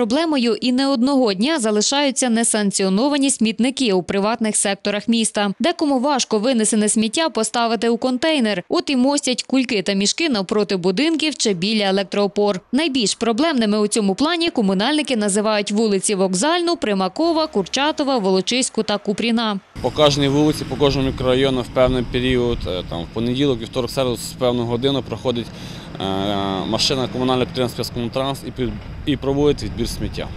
Проблемою і не одного дня залишаються несанкціоновані смітники у приватних секторах міста. Декому важко винесене сміття поставити у контейнер, от і мостять кульки та мішки навпроти будинків чи біля електроопор. Найбільш проблемними у цьому плані комунальники називають вулиці Вокзальну, Примакова, Курчатова, Волочиську та Купріна. По кожній вулиці, по кожному мікрорайону в певний період, е, там в понеділок, вівторок, середу з певну годину проходить машина комунального підприємства «Спецкомунтранс» і проводить відбір сміття.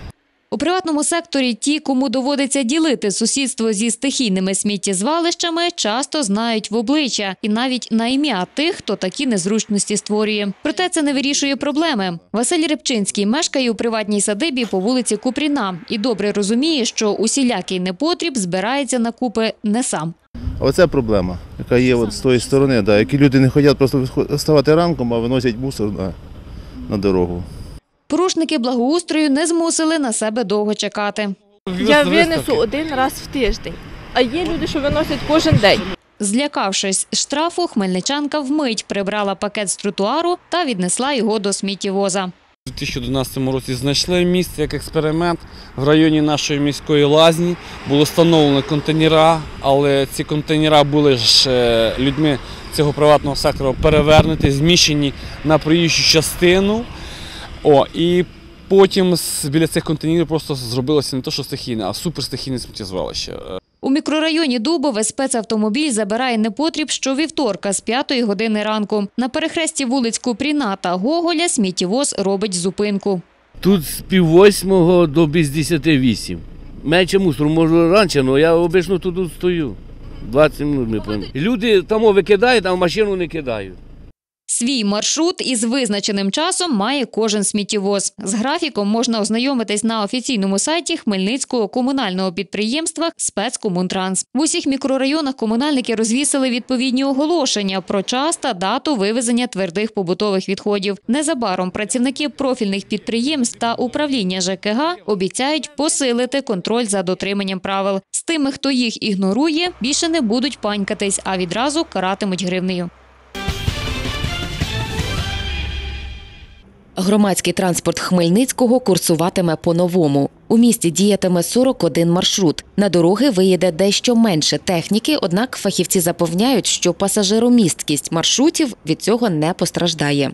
У приватному секторі ті, кому доводиться ділити сусідство зі стихійними сміттєзвалищами, часто знають в обличчя і навіть на ім'я тих, хто такі незручності створює. Проте це не вирішує проблеми. Василь Рибчинський мешкає у приватній садибі по вулиці Купріна і добре розуміє, що усілякий непотріб збирається на купи не сам. Оце проблема, яка є от з тої сторони, да, які люди не хочуть просто вставати ранком, а виносять мусор на, на дорогу. Порушники благоустрою не змусили на себе довго чекати. Я винесу один раз в тиждень. А є люди, що виносять кожен день. Злякавшись штрафу, хмельничанка вмить прибрала пакет з тротуару та віднесла його до сміттєвоза. У 2011 році знайшли місце як експеримент в районі нашої міської лазні. Було встановлено контейнера, але ці контейнера були ж е, людьми цього приватного сектора перевернуті, зміщені на проїжджу частину. О, і потім з- біля цих контейнерів просто зробилося не то, що стихійне, а суперстихійне сміттєзвалище. У мікрорайоні Дубове спецавтомобіль забирає непотріб щовівторка з 5 години ранку. На перехресті вулиць Купріна та Гоголя сміттєвоз робить зупинку. Тут з пів восьмого до без десяти вісім. Менше мусору, можу раніше, але я обично тут стою. 20 минут ми поймемо. Люди там викидають, а в машину не кидають. Свій маршрут із визначеним часом має кожен сміттєвоз. З графіком можна ознайомитись на офіційному сайті Хмельницького комунального підприємства «Спецкомунтранс». В усіх мікрорайонах комунальники розвісили відповідні оголошення про час та дату вивезення твердих побутових відходів. Незабаром працівники профільних підприємств та управління ЖКГ обіцяють посилити контроль за дотриманням правил. З тими, хто їх ігнорує, більше не будуть панькатись, а відразу каратимуть гривнею. Громадський транспорт Хмельницького курсуватиме по-новому. У місті діятиме 41 маршрут. На дороги виїде дещо менше техніки, однак фахівці запевняють, що пасажиромісткість маршрутів від цього не постраждає.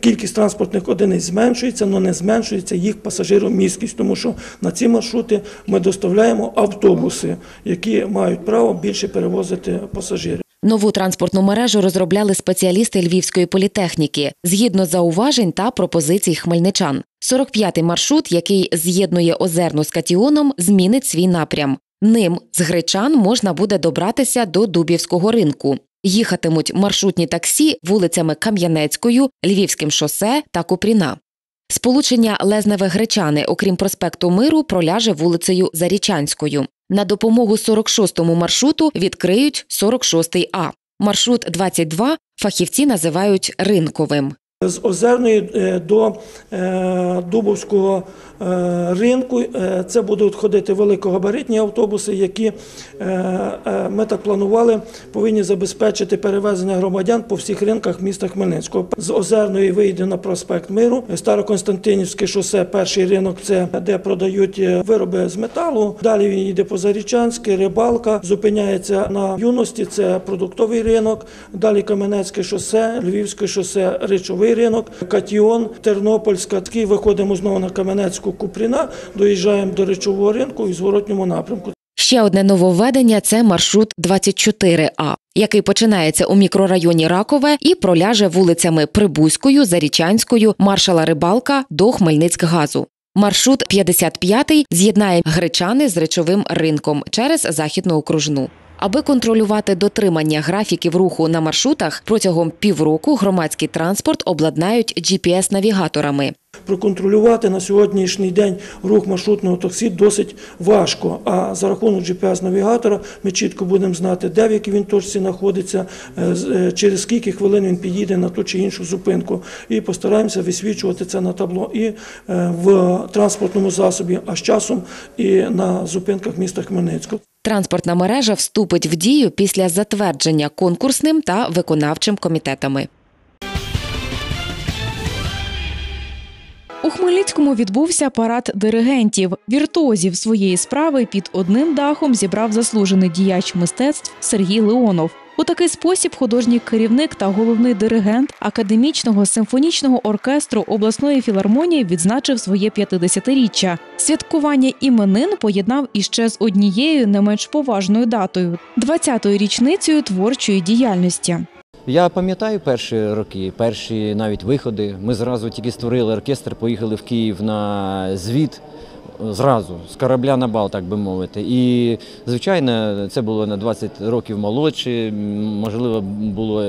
Кількість транспортних одиниць зменшується, але не зменшується їх пасажиромісткість, тому що на ці маршрути ми доставляємо автобуси, які мають право більше перевозити пасажирів. Нову транспортну мережу розробляли спеціалісти Львівської політехніки згідно зауважень та пропозицій хмельничан. 45-й маршрут, який з'єднує Озерну з Катіоном, змінить свій напрям. Ним з Гречан можна буде добратися до Дубівського ринку. Їхатимуть маршрутні таксі вулицями Кам'янецькою, Львівським шосе та Купріна. Сполучення Лезневе-Гречани, окрім проспекту Миру, проляже вулицею Зарічанською. На допомогу 46-му маршруту відкриють 46-й А. Маршрут 22 фахівці називають ринковим. З Озерної е, до е, Дубовського е, ринку це будуть ходити великогабаритні автобуси, які ми так планували, повинні забезпечити перевезення громадян по всіх ринках міста Хмельницького. З Озерної вийде на проспект Миру, Староконстантинівське шосе, перший ринок це де продають вироби з металу. Далі він йде по Зарічанське, рибалка, зупиняється на юності. Це продуктовий ринок. Далі Кам'янецьке шосе, Львівське шосе, речовий ринок, Катіон, Тернопільська. Такий виходимо знову на Кам'янецьку Купріна, доїжджаємо до речового ринку і зворотньому напрямку. Ще одне нововведення це маршрут 24А, який починається у мікрорайоні Ракове і проляже вулицями Прибузькою, Зарічанською, Маршала Рибалка до Хмельницькгазу. Маршрут 55 з'єднає гречани з речовим ринком через західну окружну. Аби контролювати дотримання графіків руху на маршрутах, протягом півроку громадський транспорт обладнають GPS-навігаторами. Проконтролювати на сьогоднішній день рух маршрутного таксі досить важко. А за рахунок GPS-навігатора ми чітко будемо знати, де в якій він точці знаходиться, е, е, через скільки хвилин він підійде на ту чи іншу зупинку. І постараємося висвічувати це на табло і е, в транспортному засобі, а з часом і на зупинках міста Хмельницького. Транспортна мережа вступить в дію після затвердження конкурсним та виконавчим комітетами. У Хмельницькому відбувся парад диригентів. Віртуозів своєї справи під одним дахом зібрав заслужений діяч мистецтв Сергій Леонов. У такий спосіб художній керівник та головний диригент академічного симфонічного оркестру обласної філармонії відзначив своє 50-річчя. Святкування іменин поєднав іще з однією не менш поважною датою 20-ю річницею творчої діяльності. Я пам'ятаю перші роки, перші навіть виходи. Ми зразу тільки створили оркестр, поїхали в Київ на звіт. Зразу з корабля на бал, так би мовити. І звичайно, це було на 20 років молодше, можливо, було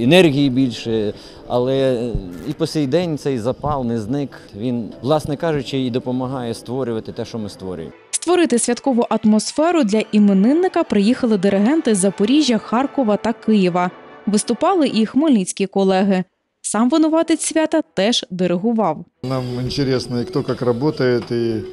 енергії більше, але і по сей день цей запал не зник. Він, власне кажучи, і допомагає створювати те, що ми створюємо. Створити святкову атмосферу для іменинника приїхали диригенти з Запоріжжя, Харкова та Києва. Виступали і хмельницькі колеги. Сам винуватець свята теж диригував. Нам интересно, и кто как работает, и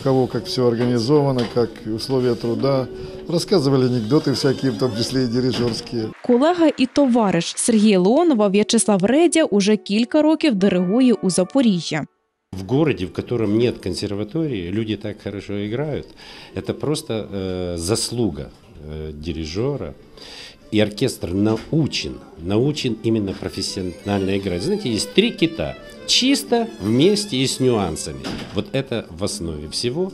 у кого как все организовано, как условия труда. Рассказывали анекдоты всякие, в том числе и дирижерские. Колега і товариш Сергія Леонова В'ячеслав Редя уже кілька років диригує у Запоріжжя. В городе, в котором нет консерватории, люди так хорошо играют. Это просто э, заслуга э, дирижера. И оркестр научен, научен именно профессионально играть. Знаете, есть три кита. Чисто, вместе и с нюансами. Вот это в основе всего.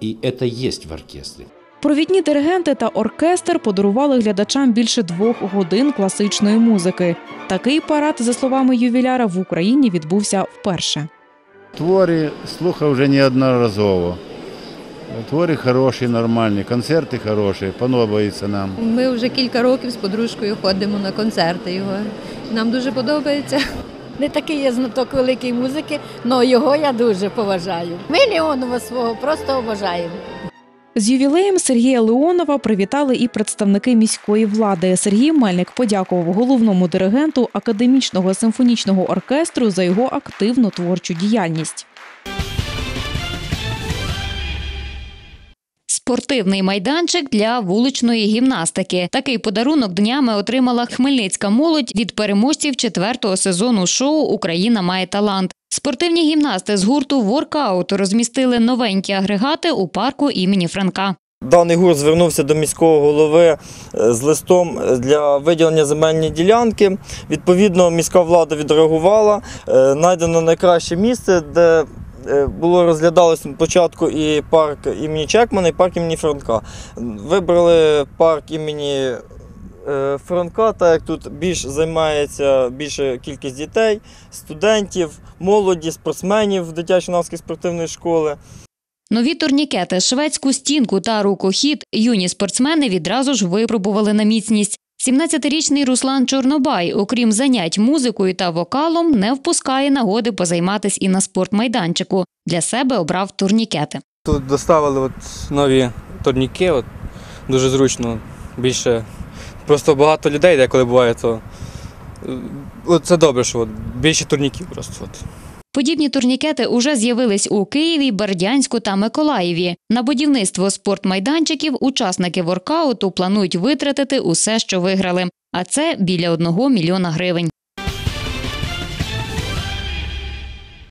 И это есть в оркестре. Провідні диригенти та оркестр подарували глядачам більше двох годин класичної музики. Такий парад, за словами ювіляра, в Україні відбувся вперше. Твори слухав вже неодноразово. Твори хороші, нормальні, концерти хороші, подобаються нам. Ми вже кілька років з подружкою ходимо на концерти його. Нам дуже подобається. Не такий є знаток великої музики, але його я дуже поважаю. Ми Леонова свого просто обожаємо. З ювілеєм Сергія Леонова привітали і представники міської влади. Сергій Мельник подякував головному диригенту академічного симфонічного оркестру за його активну творчу діяльність. Спортивний майданчик для вуличної гімнастики. Такий подарунок днями отримала хмельницька молодь від переможців четвертого сезону шоу Україна має талант. Спортивні гімнасти з гурту Воркаут розмістили новенькі агрегати у парку імені Франка. Даний гурт звернувся до міського голови е, з листом для виділення земельної ділянки. Відповідно, міська влада відреагувала. Е, Найдено найкраще місце, де було розглядалося спочатку і парк імені Чекмана, і парк імені Франка. Вибрали парк імені е, Франка, так як тут більш займається більша кількість дітей, студентів, молоді, спортсменів дитячо-юнацької спортивної школи. Нові турнікети, шведську стінку та рукохід юні спортсмени відразу ж випробували на міцність. 17-річний Руслан Чорнобай, окрім занять музикою та вокалом, не впускає нагоди позайматись і на спортмайданчику. Для себе обрав турнікети. Тут доставили от нові турніки, от, дуже зручно. Більше просто багато людей деколи буває, то е, от це добре, що от, більше турніків просто. От. Подібні турнікети уже з'явились у Києві, Бердянську та Миколаєві. На будівництво спортмайданчиків учасники воркауту планують витратити усе, що виграли. А це біля одного мільйона гривень.